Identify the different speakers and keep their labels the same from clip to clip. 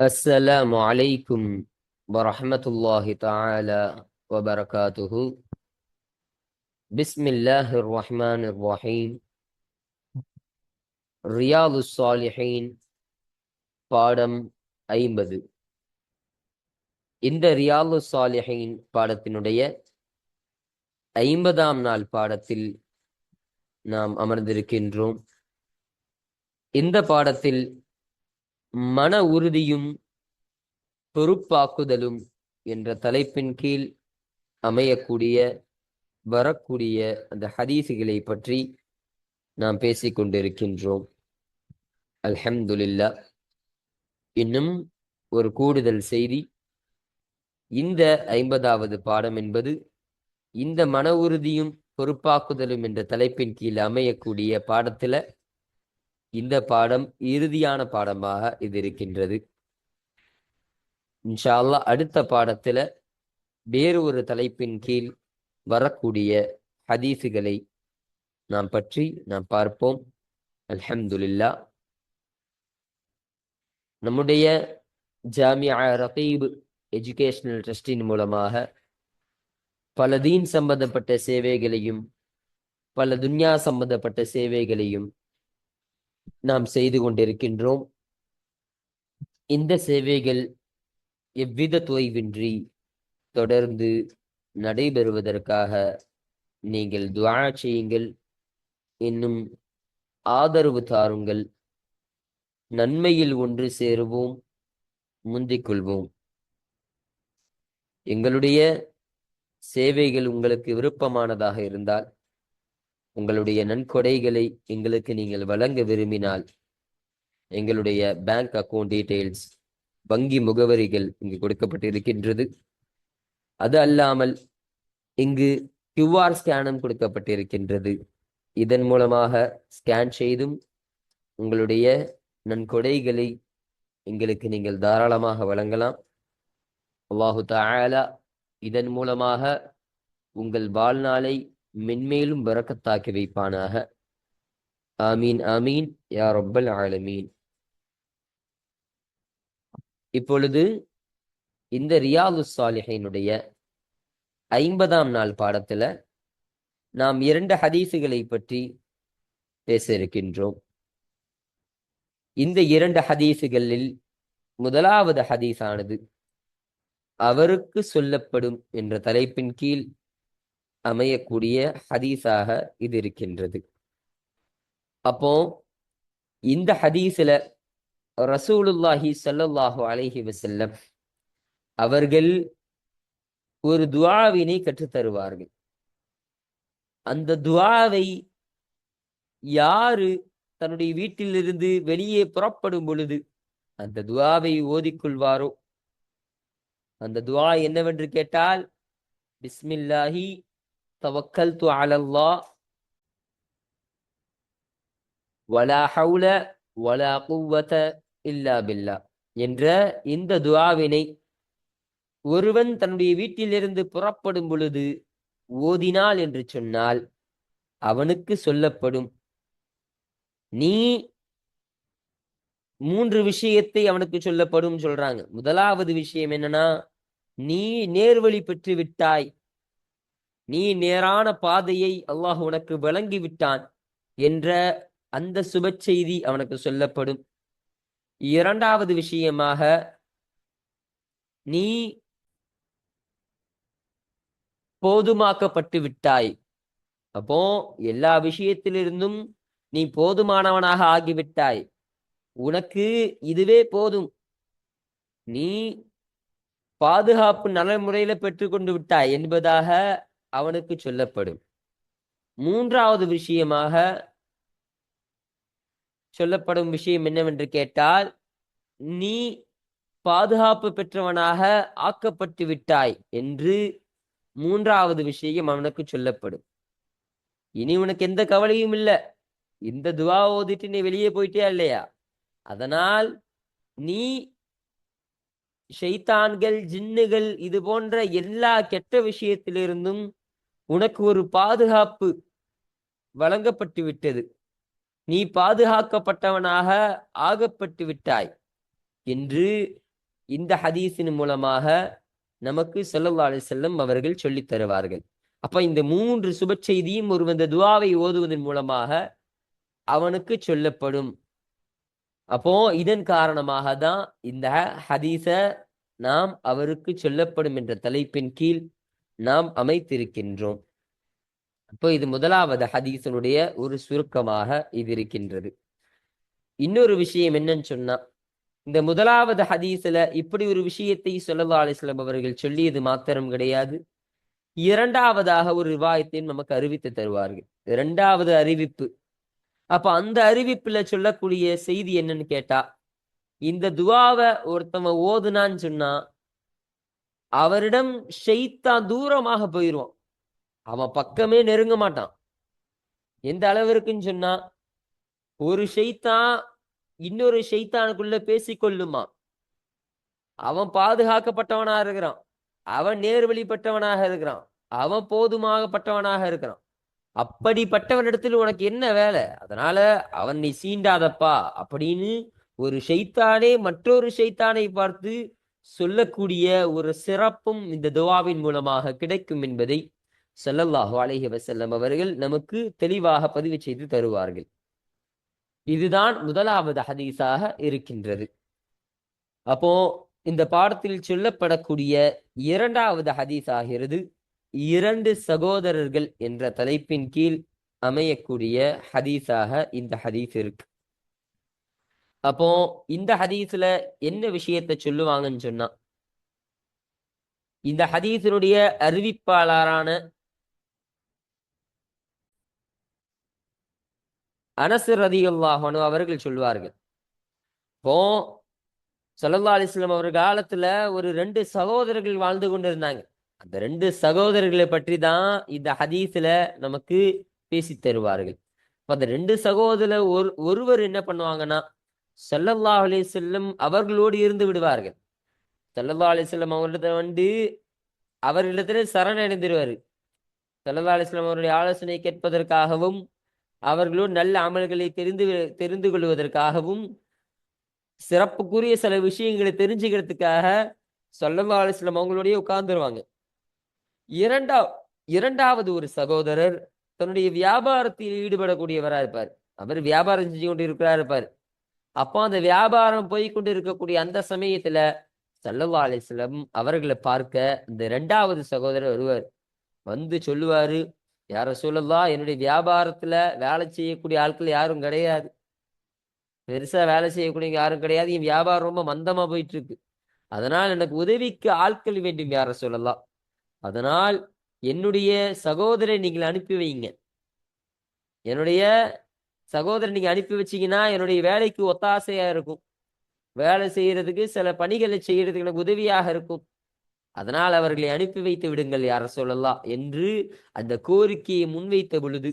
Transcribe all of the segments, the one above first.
Speaker 1: السلام عليكم ورحمة الله تعالى وبركاته بسم الله الرحمن الرحيم رياض الصالحين பாடம் ஐம்பது இந்த ரியாலு சாலிஹின் பாடத்தினுடைய ஐம்பதாம் நாள் பாடத்தில் நாம் அமர்ந்திருக்கின்றோம் இந்த பாடத்தில் மன உறுதியும் பொறுப்பாக்குதலும் என்ற தலைப்பின் கீழ் அமையக்கூடிய வரக்கூடிய அந்த ஹதீசுகளை பற்றி நாம் பேசிக்கொண்டிருக்கின்றோம். அல்ஹம்துலில்லா இன்னும் ஒரு கூடுதல் செய்தி. இந்த ஐம்பதாவது பாடம் என்பது இந்த மன உறுதியும் பொறுப்பாக்குதலும் என்ற தலைப்பின் கீழ் அமையக்கூடிய பாடத்துல இந்த பாடம் இறுதியான பாடமாக இது இருக்கின்றது. இன்ஷா அடுத்த பாடத்துல வேறு ஒரு தலைப்பின் கீழ் வரக்கூடிய ஹதீஸுகளை நாம் பற்றி நாம் பார்ப்போம். அல்ஹம்துலில்லா. நம்முடைய ஜாமியா ரகீப் எஜுகேஷனல் ட்ரஸ்டின் மூலமாக பல தீன் சம்பந்தப்பட்ட சேவைகளையும் பல துன்யா சம்பந்தப்பட்ட சேவைகளையும் நாம் செய்து கொண்டிருக்கின்றோம். இந்த சேவைகள் எவ்வித தொய்வின்றி தொடர்ந்து நடைபெறுவதற்காக நீங்கள் துவா செய்யுங்கள். இன்னும் ஆதரவு தாருங்கள். நன்மையில் ஒன்று சேருவோம். முந்திக் கொள்வோம். எங்களுடைய சேவைகள் உங்களுக்கு விருப்பமானதாக இருந்தால் உங்களுடைய நன்கொடைகளை எங்களுக்கு நீங்கள் வழங்க விரும்பினால் எங்களுடைய பேங்க் அக்கவுண்ட் டீட்டெயில்ஸ் வங்கி முகவரிகள் இங்கு கொடுக்கப்பட்டிருக்கின்றது. அது அல்லாமல் இங்கு கியூஆர் ஸ்கேனும் கொடுக்கப்பட்டிருக்கின்றது. இதன் மூலமாக ஸ்கேன் செய்தும் உங்களுடைய நன்கொடைகளை எங்களுக்கு நீங்கள் தாராளமாக வழங்கலாம். அல்லாஹு தஆலா இதன் மூலமாக உங்கள் வாழ்நாளை மென்மேலும் பறக்கத்தாக்கி வைப்பானாக. ஆமீன் ஆமீன் யா ரொப்பல் ஆலமீன். இப்பொழுது இந்த ரியாது சாலிஹினுடைய ஐம்பதாம் நாள் பாடத்துல நாம் இரண்டு ஹதீசுகளை பற்றி பேச இருக்கின்றோம். இந்த இரண்டு ஹதீசுகளில் முதலாவது ஹதீஸானது அவருக்கு சொல்லப்படும் என்ற தலைப்பின் கீழ் அமையக்கூடிய ஹதீஸாக இது இருக்கின்றது. அப்போ இந்த ஹதீஸில் ரசூலுல்லாஹி ஸல்லல்லாஹு அலஹி வசல்லம் அவர்கள் ஒரு துவாவினை கற்றுத் தருவார்கள். அந்த துவாவை யாரு தன்னுடைய வீட்டிலிருந்து வெளியே புறப்படும் பொழுது அந்த துவாவை ஓதிக்கொள்வாரோ அந்த துவா என்னவென்று கேட்டால் பிஸ்மில்லாஹி توكلت على الله வலா ஹவுல வலா குவத இல்லா பில்லா என்ற இந்த துவாவினை ஒருவன் தன்னுடைய வீட்டிலிருந்து புறப்படும் பொழுது ஓதினாள் என்று சொன்னால் அவனுக்கு சொல்லப்படும். நீ மூன்று விஷயத்தை அவனுக்கு சொல்லப்படும் சொல்றாங்க. முதலாவது விஷயம் என்னன்னா நீ நேர்வழி பெற்று விட்டாய். நீ நேரான பாதையை அல்லாஹ் உனக்கு வழங்கி விட்டான் என்ற அந்த சுப செய்தி அவனுக்கு சொல்லப்படும். இரண்டாவது விஷயமாக நீ போதுமாக்கப்பட்டு விட்டாய். அப்போ எல்லா விஷயத்திலிருந்தும் நீ போதுமானவனாக ஆகிவிட்டாய். உனக்கு இதுவே போதும். நீ பாதுகாப்பு நல்ல முறையில பெற்றுக்கொண்டு விட்டாய் என்பதாக அவனுக்கு சொல்லப்படும். மூன்றாவது விஷயமாக சொல்லப்படும் விஷயம் என்னவென்று கேட்டால் நீ பாதுகாப்பு பெற்றவனாக ஆக்கப்பட்டு விட்டாய் என்று மூன்றாவது விஷயம் அவனுக்கு சொல்லப்படும். இனி உனக்கு எந்த கவலையும் இல்லை. இந்த துவா ஓதிட்டு நீ வெளியே போயிட்டே இல்லையா? அதனால் நீ ஷைத்தான்கள் ஜின்னுகள் இது போன்ற எல்லா கெட்ட விஷயத்திலிருந்தும் உனக்கு ஒரு பாதுகாப்பு வழங்கப்பட்டு விட்டது. நீ பாதுகாக்கப்பட்டவனாக ஆகப்பட்டு விட்டாய் என்று இந்த ஹதீஸின் மூலமாக நமக்கு ஸல்லல்லாஹு செல்லம் அவர்கள் சொல்லித் தருவார்கள். அப்ப இந்த மூன்று சுப செய்தியும் ஒரு இந்த துவாவை ஓதுவதன் மூலமாக அவனுக்கு சொல்லப்படும். அப்போ இதன் காரணமாக தான் இந்த ஹதீஸ நாம் அவருக்கு சொல்லப்படும் என்ற தலைப்பின் கீழ் நாம் அமைத்திருக்கின்றோம். அப்போ இது முதலாவது ஹதீசனுடைய ஒரு சுருக்கமாக இது இருக்கின்றது. இன்னொரு விஷயம் என்னன்னு சொன்னா இந்த முதலாவது ஹதீஸ்ல இப்படி ஒரு விஷயத்தை ஸல்லல்லாஹு அலைஹி அவர்கள் சொல்லியது மாத்திரம் கிடையாது. இரண்டாவதாக ஒரு விவாயத்தை நமக்கு அறிவித்து தருவார்கள். இரண்டாவது அறிவிப்பு. அப்ப அந்த அறிவிப்புல சொல்லக்கூடிய செய்தி என்னன்னு கேட்டா இந்த துவாவை ஒருத்தவன் ஓதுனான்னு சொன்னா அவரிடம் ஷைத்தான் தூரமாக போயிடுவான் அவன் பக்கமே நெருங்க மாட்டான். எந்த அளவிற்குன்னு சொன்னா ஒரு ஷைத்தான் இன்னொரு ஷெய்தானுக்குள்ள பேசிக்கொள்ளுமா? அவன் பாதுகாக்கப்பட்டவனாக இருக்கிறான். அவன் நேர்வழிப்பட்டவனாக இருக்கிறான். அவன் போதுமாகப்பட்டவனாக இருக்கிறான். அப்படிப்பட்டவனிடத்தில் உனக்கு என்ன வேலை? அதனால அவன் நீ சீண்டாதப்பா அப்படின்னு ஒரு ஷைத்தானே மற்றொரு ஷைத்தானை பார்த்து சொல்லக்கூடிய ஒரு சிறப்பும் இந்த துவாவின் மூலமாக கிடைக்கும் என்பதை ஸல்லல்லாஹு அலஹி வசல்லம் அவர்கள் நமக்கு தெளிவாக பதிவு செய்து தருவார்கள். இதுதான் முதலாவது ஹதீஸாக இருக்கின்றது. அப்போ இந்த பாடத்தில் சொல்லப்படக்கூடிய இரண்டாவது ஹதீஸ் ஆகிறது இரண்டு சகோதரர்கள் என்ற தலைப்பின் கீழ் அமையக்கூடிய ஹதீஸாக இந்த ஹதீஸ் இருக்கு. அப்போ இந்த ஹதீஸ்ல என்ன விஷயத்தை சொல்லுவாங்கன்னு சொன்னா இந்த ஹதீஸினுடைய அறிவிப்பாளரான அனசு ரதியுல்லாஹனு அவர்கள் சொல்வார்கள். இப்போ சல்லா அலிஸ்லாம் அவர் காலத்துல ஒரு ரெண்டு சகோதரர்கள் வாழ்ந்து கொண்டிருந்தாங்க. அந்த ரெண்டு சகோதரர்களை பற்றி தான் இந்த ஹதீஸ்ல நமக்கு பேசி தருவார்கள். அப்ப அந்த ரெண்டு சகோதரர் ஒரு ஒருவர் என்ன பண்ணுவாங்கன்னா சல்லல்லா அலிசல்லம் அவர்களோடு இருந்து விடுவார்கள். சல்லல்லா செல்லம் அவர்கிட்ட வந்து அவர்களிடத்துல சரணடைந்துருவார். சல்லல்லா அலிஸ்லாம் அவருடைய ஆலோசனை கேட்பதற்காகவும் அவர்களோடு நல்ல அமல்களை தெரிந்து தெரிந்து கொள்வதற்காகவும் சிறப்புக்குரிய சில விஷயங்களை தெரிஞ்சுக்கிறதுக்காக சொல்லல்லா அலிஸ்லாம் அவங்களோடய உட்கார்ந்துருவாங்க. இரண்டா இரண்டாவது ஒரு சகோதரர் தன்னுடைய வியாபாரத்தில் ஈடுபடக்கூடியவராக இருப்பார். அவர் வியாபாரம் செஞ்சு கொண்டு இருக்கிறார் இருப்பார். அப்போ அந்த வியாபாரம் போய் கொண்டு இருக்கக்கூடிய அந்த சமயத்துல சல்லல்லா அலிஸ்லம் அவர்களை பார்க்க இந்த ரெண்டாவது சகோதரர் வருவார் வந்து சொல்லுவாரு யார சொல்லலாம் என்னுடைய வியாபாரத்துல வேலை செய்யக்கூடிய ஆட்கள் யாரும் கிடையாது. பெருசா வேலை செய்யக்கூடிய யாரும் கிடையாது. என் வியாபாரம் ரொம்ப மந்தமா போயிட்டு இருக்கு அதனால் எனக்கு உதவிக்கு ஆட்கள் வேண்டும் யார சொல்லலாம் அதனால் என்னுடைய சகோதரை நீங்கள் அனுப்பி வைங்க என்னுடைய சகோதரன் நீங்க அனுப்பி வச்சீங்கன்னா என்னுடைய வேலைக்கு ஒத்தாசையா இருக்கும். வேலை செய்யறதுக்கு சில பணிகளை செய்யறதுக்கு எனக்கு உதவியாக இருக்கும். அதனால் அவர்களை அனுப்பி வைத்து விடுங்கள் யார சொல்லலாம் என்று அந்த கோரிக்கையை முன்வைத்த பொழுது.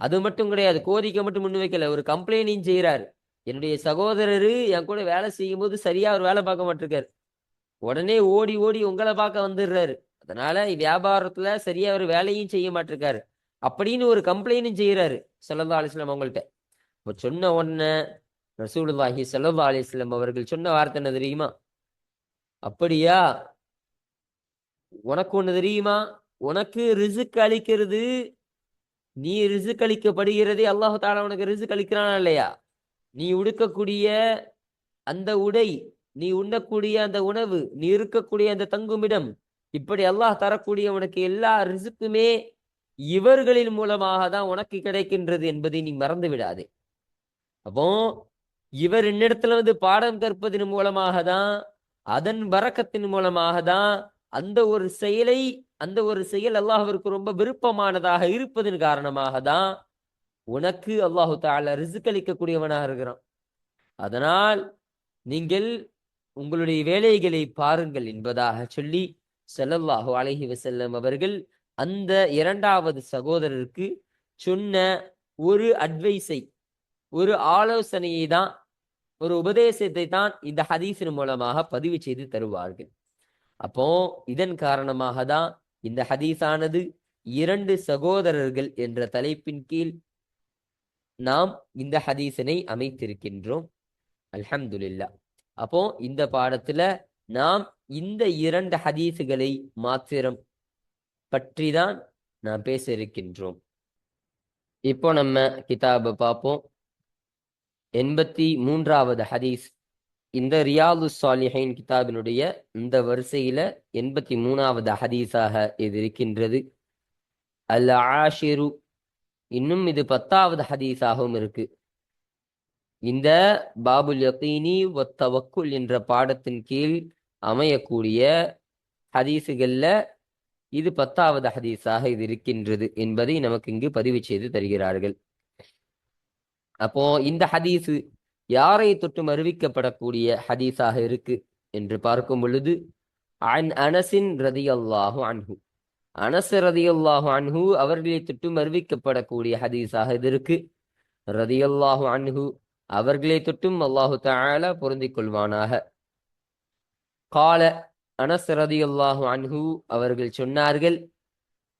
Speaker 1: அது மட்டும் கிடையாது கோரிக்கை மட்டும் முன்வைக்கல ஒரு கம்ப்ளைண்டையும் செய்கிறாரு என்னுடைய சகோதரரு என் கூட வேலை செய்யும் போது சரியா அவர் வேலை பார்க்க மாட்டிருக்காரு. உடனே ஓடி ஓடி உங்களை பார்க்க வந்துடுறாரு. அதனால வியாபாரத்துல சரியா அவர் வேலையும் செய்ய மாட்டிருக்காரு. அப்படின்னு ஒரு கம்ப்ளைண்டும் செய்கிறாரு சல்லா அலிஸ்லாம் அவங்கள்ட்ட. இப்போ சொன்ன உடனே ரசூலுல்லாஹி சல்லா அலிஸ்லாம் அவர்கள் சொன்ன வார்த்தை என்ன தெரியுமா? அப்படியா? உனக்கு ஒன்று தெரியுமா? உனக்கு ரிசுக் அளிக்கிறது நீ ரிசுக் அளிக்கப்படுகிறதே அல்லாஹு தாலா உனக்கு ரிசுக் அளிக்கிறானா இல்லையா? நீ உடுக்கக்கூடிய அந்த உடை நீ உண்ணக்கூடிய அந்த உணவு நீ இருக்கக்கூடிய அந்த தங்குமிடம் இப்படி அல்லாஹ் தரக்கூடிய உனக்கு எல்லா ரிசுக்குமே இவர்களின் மூலமாக தான் உனக்கு கிடைக்கின்றது என்பதை நீ மறந்து விடாதே. அப்போ இவர் என்னிடத்துல வந்து பாடம் கற்பதன் மூலமாக தான் அதன் வரக்கத்தின் மூலமாக தான் அந்த ஒரு செயலை அந்த ஒரு செயல் அல்லாஹிற்கு ரொம்ப விருப்பமானதாக இருப்பதன் காரணமாக தான் உனக்கு அல்லாஹு தால ரிசுக்களிக்கக்கூடியவனாக இருக்கிறான். அதனால் நீங்கள் உங்களுடைய வேலைகளை பாருங்கள் என்பதாக சொல்லி செல்லல்லாஹு அழகி வசல்லம் அவர்கள் அந்த இரண்டாவது சகோதரருக்கு சொன்ன ஒரு அட்வைஸை ஒரு ஆலோசனையை தான் ஒரு உபதேசத்தை தான் இந்த ஹதீஸின் மூலமாக பதிவு செய்து தருவார்கள். அப்போ இதன் காரணமாக தான் இந்த ஹதீஸானது இரண்டு சகோதரர்கள் என்ற தலைப்பின் கீழ் நாம் இந்த ஹதீஸினை அமைத்திருக்கின்றோம். அல்ஹம்துலில்லா. அப்போ இந்த பாடத்துல நாம் இந்த இரண்டு ஹதீஸுகளை மாத்திரம் பற்றி தான் நான் பேச இருக்கின்றோம். இப்போ நம்ம கிதாபை பார்ப்போம். எண்பத்தி மூன்றாவது ஹதீஸ். இந்த ரியாது சாலிஹைன் கிதாபினுடைய இந்த வரிசையில எண்பத்தி மூணாவது ஹதீஸாக இது இருக்கின்றது. அல் ஆஷிரு. இன்னும் இது பத்தாவது ஹதீஸாகவும் இருக்கு. இந்த பாபுல் யக்கீனி ஒத்தவக்குல் என்ற பாடத்தின் கீழ் அமையக்கூடிய ஹதீஸுகள்ல இது பத்தாவது ஹதீஸாக இது இருக்கின்றது என்பதை நமக்கு இங்கு பதிவு செய்து தருகிறார்கள். அப்போ இந்த ஹதீஸு யாரை தொட்டும் அறிவிக்கப்படக்கூடிய ஹதீஸாக இருக்கு என்று பார்க்கும் பொழுது அன் அனசின் ரதியல்லாஹு அன்ஹு. அனஸ் ரதியல்லாஹு அன்ஹு அவர்களை தொட்டும் அறிவிக்கப்படக்கூடிய ஹதீஸாக இது இருக்கு. ரதியல்லாஹு அன்ஹு அவர்களை தொட்டும் அல்லாஹு தஆலா பொருந்திக் கொள்வானாக. கால அனசரதி அல்லாஹு அன்ஹு அவர்கள் சொன்னார்கள்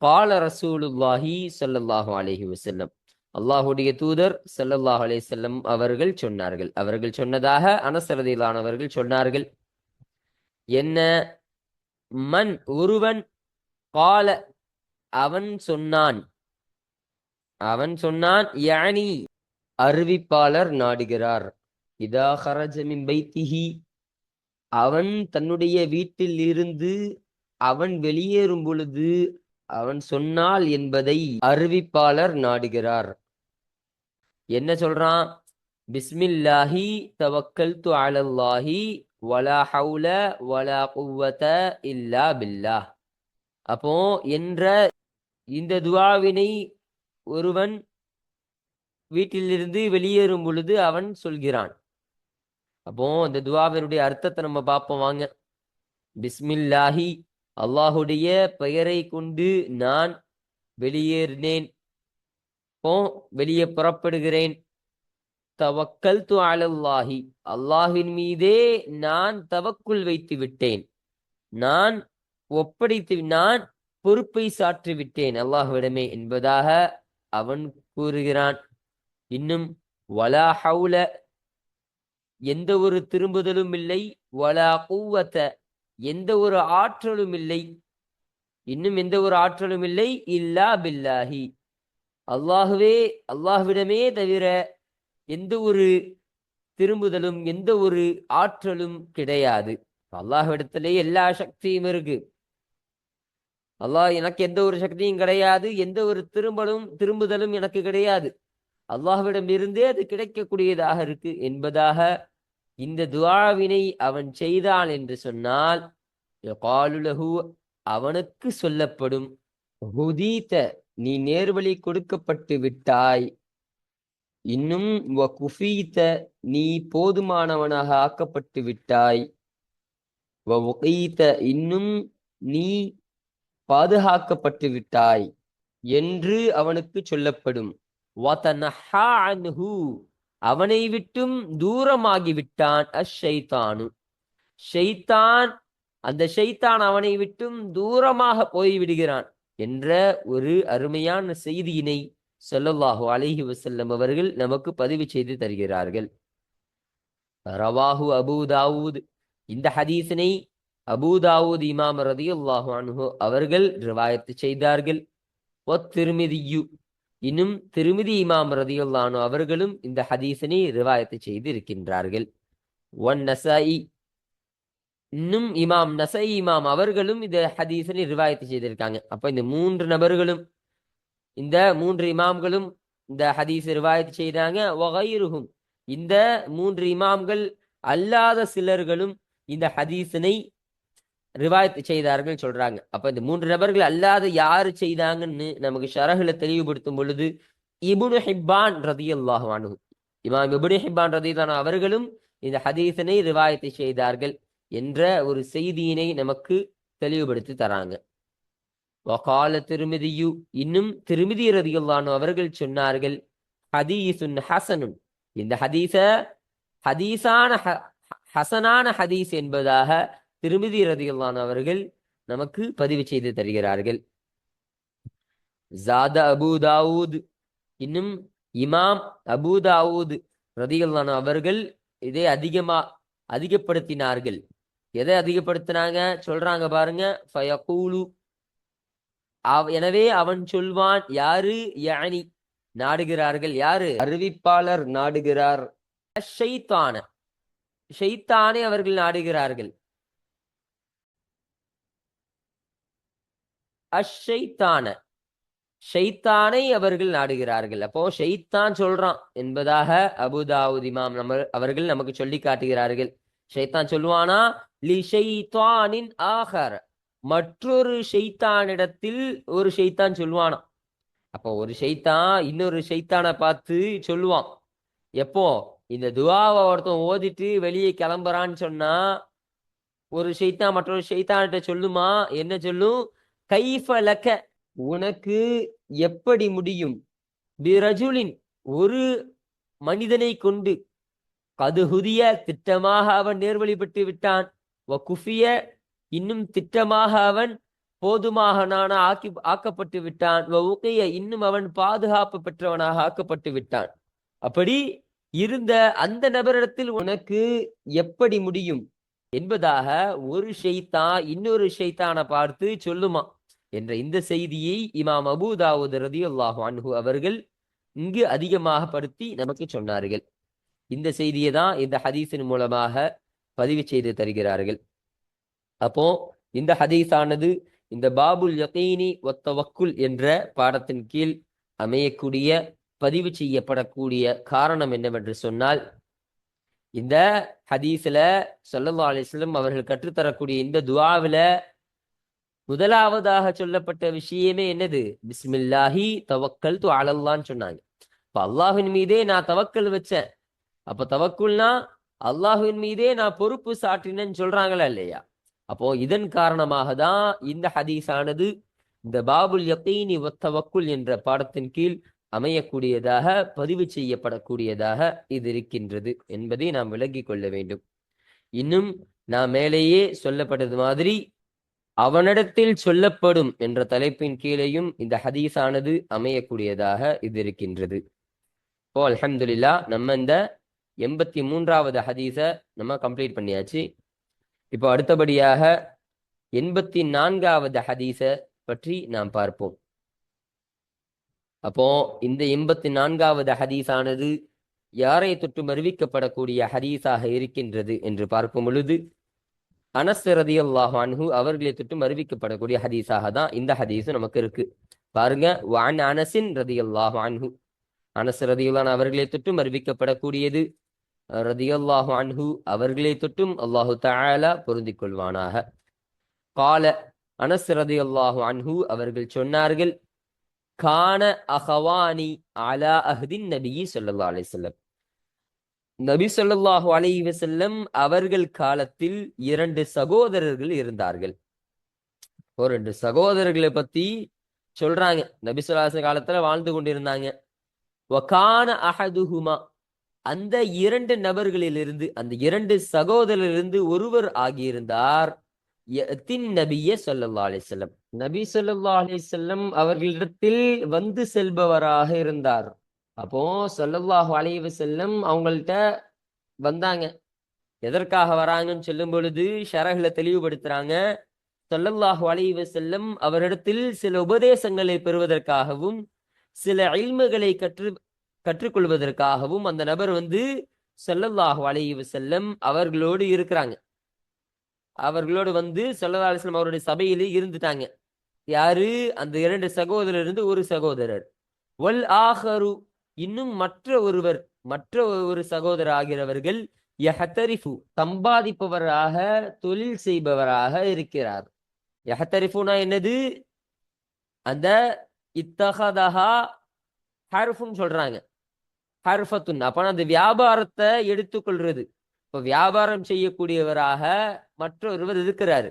Speaker 1: கால ரசூலுல்லாஹி சல்லல்லாஹு அலஹி வசல்லம் அல்லாஹுடைய தூதர் ஸல்லல்லாஹு அலே செல்லம் அவர்கள் சொன்னார்கள். அவர்கள் சொன்னதாக அனசரதியிலானவர்கள் சொன்னார்கள் என்ன மண் ஒருவன் கால அவன் சொன்னான் அவன் சொன்னான் யானி அறிவிப்பாளர் நாடுகிறார். இதா ஹரஜமின் பைத்திஹி அவன் தன்னுடைய வீட்டில் இருந்து அவன் வெளியேறும் பொழுது அவன் சொன்னால் என்பதை அறிவிப்பாளர் நாடுகிறார். என்ன சொல்றான்? பிஸ்மில்லாஹி தவக்கல் அலல்லாஹி வலா ஹவுல வலா குவத இல்லா பில்லா. அப்போ என்ற இந்த துவாவினை ஒருவன் வீட்டிலிருந்து வெளியேறும் பொழுது அவன் சொல்கிறான். அப்போ அந்த துவாவினுடைய அர்த்தத்தை நம்ம பார்ப்போம் வாங்க. பிஸ்மில்லாஹி அல்லாஹுடைய பெயரை கொண்டு நான் வெளியேறினேன். போ வெளியே புறப்படுகிறேன். தவக்கல் து அலல்லாஹி அல்லாஹின் மீதே நான் தவக்குள் வைத்து விட்டேன். நான் ஒப்படைத்து நான் பொறுப்பை சாற்றி விட்டேன் அல்லாஹுவிடமே என்பதாக அவன் கூறுகிறான். இன்னும் வலா ஹவுல எந்த ஒரு திரும்புதலும் இல்லை. வலா கூவத்த எந்த ஒரு ஆற்றலும் இல்லை. இன்னும் எந்த ஒரு ஆற்றலும் இல்லை? இல்லா பில்லாஹி. அல்லாஹுவே அல்லாஹ்விடமே தவிர எந்த ஒரு திரும்புதலும் எந்த ஒரு ஆற்றலும் கிடையாது. அல்லாஹ்விடத்திலே எல்லா சக்தியும் இருக்கு. அல்லாஹ் எனக்கு எந்த ஒரு சக்தியும் கிடையாது. எந்த ஒரு திரும்பலும் திரும்புதலும் எனக்கு கிடையாது. அல்லாஹ்விடம் இருந்தே அது கிடைக்கக்கூடியதாக இருக்கு என்பதாக இந்த துவாவினை அவன் செய்தான் என்று சொன்னால் காலுலகு அவனுக்கு சொல்லப்படும் ஹுதீத்த நீ நேர்வழி கொடுக்கப்பட்டு விட்டாய். இன்னும் வ குஃபீத்த நீ போதுமானவனாக ஆக்கப்பட்டு விட்டாய். உகீத்த இன்னும் நீ பாதுகாக்கப்பட்டு விட்டாய் என்று அவனுக்கு சொல்லப்படும். அவனை விட்டும் தூரமாகி விட்டான் அஷைத்தானு. ஷைத்தான் அந்த ஷைத்தான் அவனை விட்டும் தூரமாக போய் விடுகிறான் என்ற ஒரு அருமையான செய்தியினை சொல்லல்லாஹு அலைஹி வசல்லம் அவர்கள் நமக்கு பதிவு செய்து தருகிறார்கள். ரவாஹு அபூ தாவூத். இந்த ஹதீஸினை அபூ தாவூத் இமாம் ரதியுல்லாஹு அன்ஹு அவர்கள் ரிவாயத்து செய்தார்கள். ஒ திருமிதியு. இன்னும் திருமிதி இமாம் ரதியுல்லானு அவர்களும் இந்த ஹதீஸினை ரிவாயத்து செய்து இருக்கின்றார்கள் ஒன் நசாயி இன்னும் இமாம் நசை இமாம் அவர்களும் இந்த ஹதீஸினை ரிவாயத்து செய்திருக்காங்க. அப்ப இந்த மூன்று நபர்களும் இந்த மூன்று இமாம்களும் இந்த ஹதீஸ் ரிவாயத்து செய்தாங்க வகைருகும் இந்த மூன்று இமாம்கள் அல்லாத சிலர்களும் இந்த ஹதீஸினை ரிவாயத்து செய்தார்கள் சொல்றாங்க. அப்ப இந்த மூன்று நபர்கள் அல்லாத யாரு செய்தாங்கன்னு நமக்கு ஷரகுல தெளிவுபடுத்தும் பொழுது இபுனு ஹிப்பான் ரதி அல்லாஹானு இமாம் இபுனு ஹிப்பான் ரதிதான் அவர்களும் இந்த ஹதீசனை ரிவாயத்து செய்தார்கள் என்ற ஒரு செய்தியினை நமக்கு தெளிவுபடுத்தி தராங்க. வகால திருமிதியு இன்னும் திருமிதி ரதியுல்லானு அவர்கள் சொன்னார்கள் ஹதீசுன் ஹசனுன். இந்த ஹதீச ஹதீஸான ஹ- ஹசனான ஹதீஸ் என்பதாக திருமிதி ரதியுல்லான் அவர்கள் நமக்கு பதிவு செய்து தருகிறார்கள். ஜாத அபூ தாவூத். இன்னும் இமாம் அபு தாவூத் ரதியுல்லான் அவர்கள் இதை அதிகமா அதிகப்படுத்தினார்கள். எதை அதிகப்படுத்தினாங்க? சொல்றாங்க பாருங்க ஃபயகூலு. எனவே அவன் சொல்வான் யாரு? யானி. நாடுகிறார்கள். யாரு? அறிவிப்பாளர் நாடுகிறார். ஷைத்தான. ஷைத்தானே அவர்கள் நாடுகிறார்கள். அஷைத்தான. ஷைத்தானை அவர்கள் நாடுகிறார்கள். அப்போ ஷைத்தான் சொல்றான் என்பதாக அபுதாவுத் இமாம் நம்ம அவர்கள் நமக்கு சொல்லி காட்டுகிறார்கள். ஷைத்தான் சொல்லுவானா? லி ஷைத்தானின் ஆஹர். மற்றொரு ஷைத்தானிடத்தில் ஒரு ஷைத்தான் சொல்லுவானா? அப்போ ஒரு ஷைத்தான் இன்னொரு ஷைத்தானை பார்த்து சொல்லுவான். எப்போ? இந்த துவாவை ஒருத்தன் ஓதிட்டு வெளியே கிளம்புறான்னு சொன்னா ஒரு ஷைத்தான் மற்றொரு ஷைத்தான்கிட்ட சொல்லுமா? என்ன சொல்லும்? கைஃபலக்க உனக்கு எப்படி முடியும்? பிரஜுலின் ஒரு மனிதனை கொண்டு கதுகுதிய திட்டமாக அவன் நேர்வழிப்பட்டு விட்டான். வகுஃபிய இன்னும் திட்டமாக அவன் போதுமாக நான ஆக்கி ஆக்கப்பட்டு விட்டான். வவுக்கைய இன்னும் அவன் பாதுகாப்பு பெற்றவனாக ஆக்கப்பட்டு விட்டான். அப்படி இருந்த அந்த நபரிடத்தில் உனக்கு எப்படி முடியும்? என்பதாக ஒரு ஷைத்தான் இன்னொரு ஷெய்தானை பார்த்து சொல்லுமா? என்ற இந்த செய்தியை இமாம் அபூதாவுத் ரதி அல்லாஹு அன்ஹு அவர்கள் இங்கு அதிகமாக படுத்தி நமக்கு சொன்னார்கள். இந்த செய்தியை தான் இந்த ஹதீஸின் மூலமாக பதிவு செய்து தருகிறார்கள். அப்போ இந்த ஹதீஸானது இந்த பாபுல் யகீனி ஒத்தவக்குல் என்ற பாடத்தின் கீழ் அமையக்கூடிய பதிவு செய்யப்படக்கூடிய காரணம் என்னவென்று சொன்னால் இந்த ஹதீஸில் சொல்லல்லா அலிஸ்லம் அவர்கள் கற்றுத்தரக்கூடிய இந்த துவாவில முதலாவதாக சொல்லப்பட்ட விஷயமே என்னது? பிஸ்மில்லாஹி தவக்கல் து அலல்லான்னு சொன்னாங்க. இப்ப அல்லாஹின் மீதே நான் தவக்கல் வச்சேன். அப்ப தவக்குல்னா அல்லாஹுவின் மீதே நான் பொறுப்பு சாற்றினேன்னு சொல்றாங்களா இல்லையா? அப்போ இதன் காரணமாக தான் இந்த ஹதீஸானது இந்த பாபுல் யக்கீனி ஒத்தவக்குள் என்ற பாடத்தின் கீழ் அமையக்கூடியதாக பதிவு செய்யப்படக்கூடியதாக இது இருக்கின்றது என்பதை நாம் விளங்கிக் கொள்ள வேண்டும். இன்னும் நான் மேலேயே சொல்லப்பட்டது மாதிரி அவனிடத்தில் சொல்லப்படும் என்ற தலைப்பின் கீழேயும் இந்த ஹதீஸானது அமையக்கூடியதாக இது இருக்கின்றது. ஓ அலமதுல்லா நம்ம இந்த எண்பத்தி மூன்றாவது ஹதீஸை நம்ம கம்ப்ளீட் பண்ணியாச்சு. இப்போ அடுத்தபடியாக எண்பத்தி நான்காவது ஹதீஸை பற்றி நாம் பார்ப்போம். அப்போ இந்த எண்பத்தி நான்காவது ஹதீஸானது யாரை தொற்றும் அறிவிக்கப்படக்கூடிய ஹதீஸாக இருக்கின்றது என்று பார்க்கும் பொழுது அனஸ் ரதியல்லாஹு அன்ஹு அவர்களை தொட்டும் அறிவிக்கப்படக்கூடிய ஹதீஸாக தான் இந்த ஹதீஸும் நமக்கு இருக்கு. பாருங்க வான் அனசின் ரதியல்லாஹு அன்ஹு. அனஸ் ரதியுல்லான் அவர்களை தொட்டும் அறிவிக்கப்படக்கூடியது ரதியல்லாஹு அன்ஹு அவர்களை தொட்டும் அல்லாஹு தஆலா பொருந்திக் கொள்வானாக. கால அனஸ் ரதியல்லாஹு அன்ஹு அவர்கள் சொன்னார்கள் கான அஹவானி அலா அஹ்தின் நபி சொல்லல்லா அலிசல்லம் நபி சொல்லாஹு அலைஹி செல்லம் அவர்கள் காலத்தில் இரண்டு சகோதரர்கள் இருந்தார்கள். ஒரு ரெண்டு சகோதரர்களை பத்தி சொல்றாங்க. நபி ஸல்லல்லாஹு காலத்துல வாழ்ந்து கொண்டிருந்தாங்க. வக்கான அஹதுஹுமா அந்த இரண்டு நபர்களிலிருந்து அந்த இரண்டு சகோதரிலிருந்து ஒருவர் ஆகியிருந்தார். யத்தின் நபிய ஸல்லல்லாஹு அலைஹி நபி சொல்லா அலைஹி அவர்களிடத்தில் வந்து செல்பவராக இருந்தார். அப்போ ஸல்லல்லாஹு அலைவு செல்லும் அவங்கள்ட்ட வந்தாங்க. எதற்காக வராங்கன்னு சொல்லும் பொழுது ஷரஹ்ல தெளிவுபடுத்துறாங்க. சொல்லல்லாஹு அலைவு செல்லும் அவரிடத்தில் சில உபதேசங்களை பெறுவதற்காகவும் சில இல்முகளை கற்று கற்றுக்கொள்வதற்காகவும் அந்த நபர் வந்து சொல்லல்லாஹு அலைவு செல்லும் அவர்களோடு இருக்கிறாங்க. அவர்களோடு வந்து ஸல்லல்லாஹு அவருடைய சபையிலே இருந்துட்டாங்க. யாரு? அந்த இரண்டு சகோதரர் இருந்து ஒரு சகோதரர். வல் ஆஹரு இன்னும் மற்ற ஒருவர் மற்ற ஒரு சகோதரர் ஆகிறவர்கள் யஹத்தரிஃபு சம்பாதிப்பவராக தொழில் செய்பவராக இருக்கிறார். யஹத்தரிஃபுனா என்னது? அந்த இத்தகதஹா ஹர்ஃபுன்னு சொல்றாங்க. ஹர்ஃபத்துன் அப்ப அந்த வியாபாரத்தை எடுத்துக்கொள்றது. இப்ப வியாபாரம் செய்யக்கூடியவராக மற்றொருவர் இருக்கிறாரு.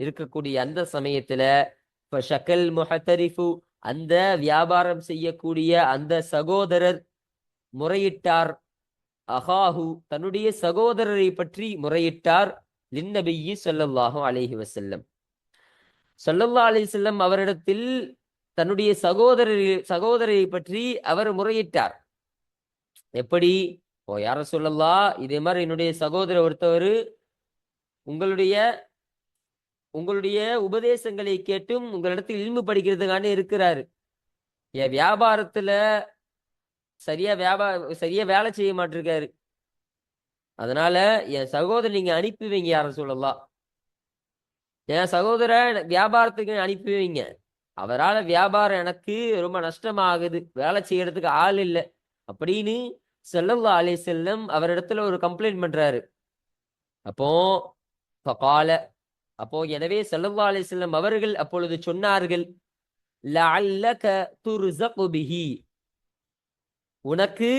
Speaker 1: இருக்கக்கூடிய அந்த சமயத்துல இப்ப ஷக்கல் முஹத்தரிஃபு அந்த வியாபாரம் செய்யக்கூடிய அந்த சகோதரர் முறையிட்டார். அஹாஹு தன்னுடைய சகோதரரை பற்றி முறையிட்டார். லின்னபியி ஸல்லல்லாஹு அலைஹி வசல்லம் சொல்லல்லா அலி செல்லம் அவரிடத்தில் தன்னுடைய சகோதரரை சகோதரரை பற்றி அவர் முறையிட்டார். எப்படி? ஓ யார சொல்லல்லா இதே மாதிரி என்னுடைய சகோதரர் ஒருத்தவர் உங்களுடைய உங்களுடைய உபதேசங்களை கேட்டும் உங்களிடத்தில் இல்மு படிக்கிறதுக்கான இருக்கிறாரு. என் வியாபாரத்துல சரியா வியாபாரம் சரியா வேலை செய்ய மாட்டிருக்காரு. அதனால என் சகோதரர் நீங்க அனுப்பி வைங்க யார சொல்லலாம் என் சகோதர வியாபாரத்துக்கு அனுப்பி வைங்க. அவரால் வியாபாரம் எனக்கு ரொம்ப நஷ்டமாகுது. வேலை செய்யறதுக்கு ஆள் இல்லை. அப்படின்னு செல்லல்லா அலே செல்லம் அவரிடத்துல ஒரு கம்ப்ளைண்ட் பண்றாரு. அப்போ கால அப்போ எனவே செல்லல்லா அலே செல்லம் அவர்கள் அப்பொழுது சொன்னார்கள் உனக்கு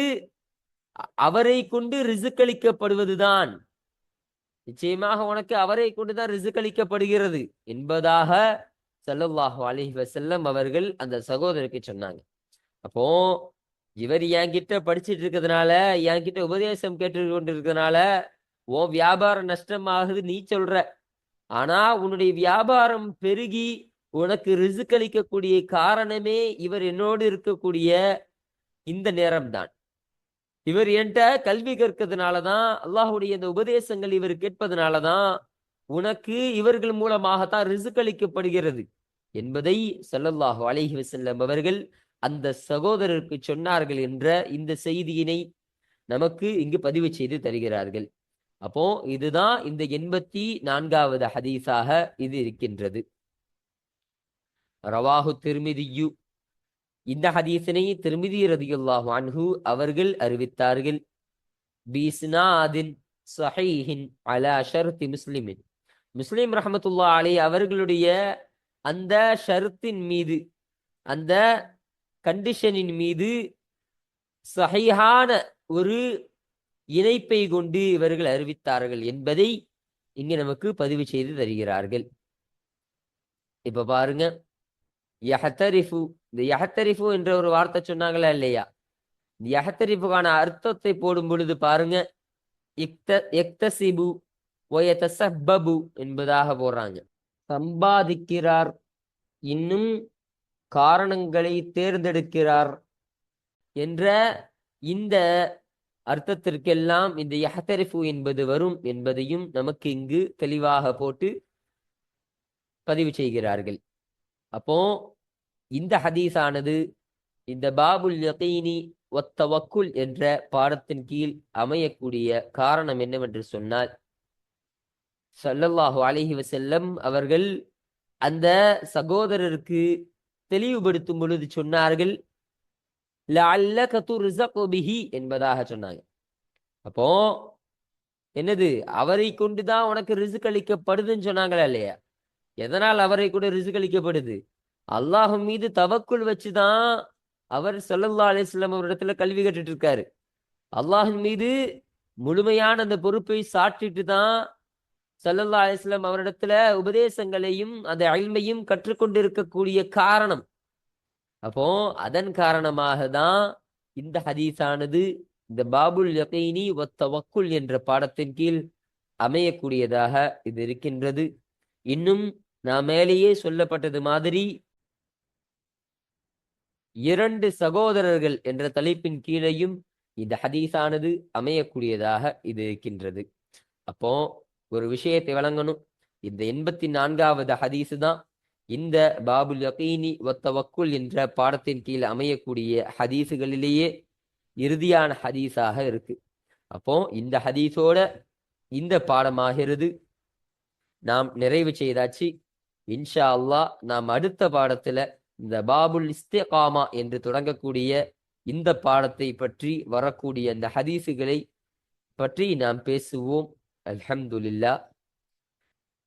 Speaker 1: அவரை கொண்டு ரிசுக்களிக்கப்படுவதுதான். நிச்சயமாக உனக்கு அவரை கொண்டுதான் ரிசுக்களிக்கப்படுகிறது என்பதாக சல்லல்லாஹு அலஹி வசல்லம் அவர்கள் அந்த சகோதரருக்கு சொன்னாங்க. அப்போ இவர் என்கிட்ட படிச்சுட்டு இருக்கிறதுனால என்கிட்ட உபதேசம் கேட்டு கொண்டு இருக்கிறதுனால ஓ வியாபாரம் நஷ்டமாகுது நீ சொல்ற. ஆனா உன்னுடைய வியாபாரம் பெருகி உனக்கு ரிசுக்களிக்கக்கூடிய காரணமே இவர் என்னோடு இருக்கக்கூடிய இந்த நேரம்தான். இவர் என்கிட்ட கல்வி கற்கிறதுனால தான் அல்லாஹுடைய இந்த உபதேசங்கள் இவர் கேட்பதனால தான் உனக்கு இவர்கள் மூலமாகத்தான் ரிசுக்களிக்கப்படுகிறது என்பதை சல்லல்லாஹு அலைஹி வசல்லம் அவர்கள் அந்த சகோதரருக்கு சொன்னார்கள் என்ற இந்த செய்தியினை நமக்கு இங்கு பதிவு செய்து தருகிறார்கள். அப்போ இதுதான் இந்த எண்பத்தி நான்காவது ஹதீஸாக இது இருக்கின்றது. ரவாஹு திருமிதியு. இந்த ஹதீஸினை திருமிதி ரதியுல்லாஹு அன்ஹு அவர்கள் அறிவித்தார்கள். பீஸ்னாதின் சஹீஹின் அலா ஷர்தி முஸ்லிமின். முஸ்லிம் ரஹமத்துல்லா அலி அவர்களுடைய அந்த ஷருத்தின் மீது அந்த கண்டிஷனின் மீது சஹிஹான ஒரு இணைப்பை கொண்டு இவர்கள் அறிவித்தார்கள் என்பதை இங்கு நமக்கு பதிவு செய்து தருகிறார்கள். இப்ப பாருங்க. யஹத்தரிஃபு இந்த யஹத்தரிஃபு என்ற ஒரு வார்த்தை சொன்னாங்களா இல்லையா? இந்த யஹத்தரிஃபுக்கான அர்த்தத்தை போடும் பொழுது பாருங்க. இக்த எக்தசிபு ஒயதசப்பபு என்பதாக போடுறாங்க. சம்பாதிக்கிறார். இன்னும் காரணங்களை தேர்ந்தெடுக்கிறார் என்ற இந்த அர்த்தத்திற்கெல்லாம் இந்த யஹத்தரிஃபு என்பது வரும் என்பதையும் நமக்கு இங்கு தெளிவாக போட்டு பதிவு செய்கிறார்கள். அப்போ இந்த ஹதீஸானது இந்த பாபுல் யகீனி ஒத்தவக்குல் என்ற பாடத்தின் கீழ் அமையக்கூடிய காரணம் என்னவென்று சொன்னால் சல்லல்லாஹு அலஹி வசல்லம் அவர்கள் அந்த சகோதரருக்கு தெளிவுபடுத்தும் பொழுது சொன்னார்கள் என்பதாக சொன்னாங்க. அப்போ என்னது? அவரை கொண்டுதான் உனக்கு ரிசுக் அளிக்கப்படுதுன்னு சொன்னாங்களா இல்லையா? எதனால் அவரை கூட ரிசுக் அளிக்கப்படுது? அல்லாஹ் மீது தவக்குள் வச்சுதான் அவர் சொல்லல்லா அலிஸ்லாம் அவரிடத்துல கல்வி கட்டுட்டு இருக்காரு அல்லாஹின் மீது முழுமையான அந்த பொறுப்பை சாட்டிட்டு தான் சல்லல்லா அலிஸ்லாம் அவரிடத்துல உபதேசங்களையும் அந்த அழிமையும் கற்றுக்கொண்டிருக்கக்கூடிய காரணம். அப்போ அதன் காரணமாக தான் இந்த ஹதீஸானது இந்த பாபுல் யகைனி ஒத்த வக்குல் என்ற பாடத்தின் கீழ் அமையக்கூடியதாக இது இருக்கின்றது. இன்னும் நான் மேலேயே சொல்லப்பட்டது மாதிரி இரண்டு சகோதரர்கள் என்ற தலைப்பின் கீழையும் இந்த ஹதீஸானது அமையக்கூடியதாக இது இருக்கின்றது. அப்போ ஒரு விஷயத்தை வழங்கணும். இந்த எண்பத்தி நான்காவது ஹதீஸு தான் இந்த பாபுல் யகீனி ஒத்தவக்குல் என்ற பாடத்தின் கீழ் அமையக்கூடிய ஹதீஸுகளிலேயே இறுதியான ஹதீஸாக இருக்கு. அப்போ இந்த ஹதீஸோட இந்த பாடமாகிறது. நாம் நிறைவு செய்தாச்சு. இன்ஷா அல்லாஹ் நாம் அடுத்த பாடத்துல இந்த பாபுல் இஸ்திகாமா என்று தொடங்கக்கூடிய இந்த பாடத்தை பற்றி வரக்கூடிய அந்த ஹதீஸுகளை பற்றி நாம் பேசுவோம். அல்ஹம்துலில்லா.